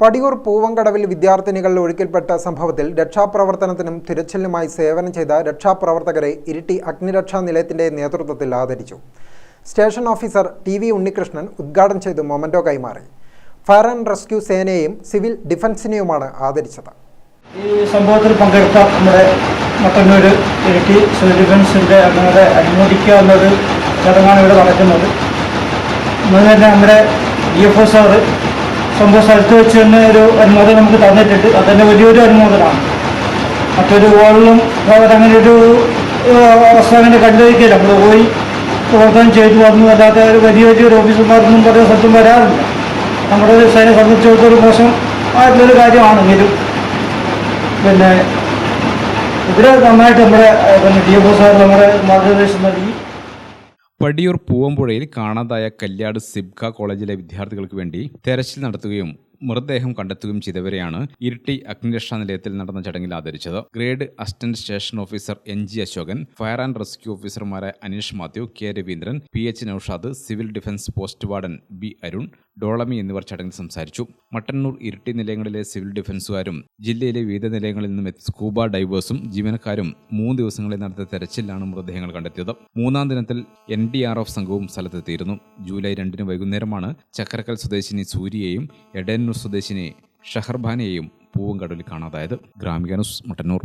പടിയൂർ പൂവങ്കടവിൽ വിദ്യാർത്ഥിനികൾ ഒഴുക്കിൽപ്പെട്ട സംഭവത്തിൽ രക്ഷാപ്രവർത്തനത്തിനും തിരച്ചിലിനുമായി സേവനം ചെയ്ത രക്ഷാപ്രവർത്തകരെ ഇരിട്ടി അഗ്നിരക്ഷാ നിലയത്തിന്റെ നേതൃത്വത്തിൽ ആദരിച്ചു. Station officer T V Unnikrishnan ഉദ്ഘാടനം ചെയ്ത് മൊമന്റോ കൈമാറി. ഫയർ ആൻഡ് റെസ്ക്യൂ സേനയെയും സിവിൽ ഡിഫൻസിനെയുമാണ് ആദരിച്ചത്. ഈ സംഭവത്തിൽ പങ്കെടുത്ത നമ്മുടെ മട്ടന്നൂർ സിവിൽ ഡിഫൻസിന്റെ അംഗങ്ങളെ അനുമോദിക്കുക എന്നൊരു ചടങ്ങാണ് ഇവിടെ നടക്കുന്നത്. അതുപോലെ തന്നെ നമ്മുടെ ഡി എഫ് ഒ സാറ് സംഭവ സ്ഥലത്ത് വെച്ച് തന്നെ ഒരു അനുമോദനം നമുക്ക് തന്നിട്ടുണ്ട്. അത് തന്നെ വലിയൊരു അനുമോദനമാണ്. മറ്റൊരു ഗോളിലും അങ്ങനെ ഒരു അവസ്ഥ അങ്ങനെ കണ്ടുവയ്ക്കില്ല നമ്മൾ പോയി പ്രവർത്തനം ചെയ്തു. വന്നു അല്ലാതെ ഒരു വലിയ വലിയൊരു ഓഫീസർമാർക്കൊന്നും പറയുന്ന സ്ഥലത്തും വരാറില്ല. നമ്മുടെ സേനയെ സംബന്ധിച്ചിടത്തോളം മോശം ആയിട്ടുള്ളൊരു കാര്യമാണെങ്കിലും. പിന്നെ ഇവിടെ നന്നായിട്ട് നമ്മുടെ പിന്നെ ഡി എഫ് ഒ സാർ നമ്മുടെ മാർഗനിർദ്ദേശം നൽകി. പടിയൂർ പൂവമ്പുഴയിൽ കാണാതായ കല്യാട് സിബ്ക കോളേജിലെ വിദ്യാർത്ഥികൾക്ക് വേണ്ടി തെരച്ചിൽ നടത്തുകയും മൃതദേഹം കണ്ടെത്തുകയും ചെയ്തവരെയാണ് ഇരിട്ടി അഗ്നിരക്ഷാ നിലയത്തിൽ നടന്ന ചടങ്ങിൽ ആദരിച്ചത്. Grade assistant station officer N G Ashokan fire and rescue ഓഫീസർമാരായ Aneesh Mathew K Raveendran P H Noushad civil defence post warden B Arun ഡോളമി എന്നിവർ ചടങ്ങിൽ സംസാരിച്ചു. മട്ടന്നൂർ ഇരട്ടി നിലയങ്ങളിലെ സിവിൽ ഡിഫൻസുകാരും ജില്ലയിലെ വിവിധ നിലയങ്ങളിൽ നിന്നും സ്കൂബ ഡൈവേഴ്സും ജീവനക്കാരും മൂന്ന് ദിവസങ്ങളിൽ നടത്തിയ തെരച്ചിലാണ് മൃതദേഹങ്ങൾ കണ്ടെത്തിയത്. മൂന്നാം ദിനത്തിൽ എൻ ഡി ആർ എഫ് സംഘവും സ്ഥലത്തെത്തിയിരുന്നു. ജൂലൈ രണ്ടിന് വൈകുന്നേരമാണ് ചക്കരക്കൽ സ്വദേശിനി സൂര്യയെയും എടന്നൂർ സ്വദേശിനി ഷഹർബാനെയും പൂവങ്കടലിൽ കാണാതായത്. ഗ്രാമിക ന്യൂസ് മട്ടന്നൂർ.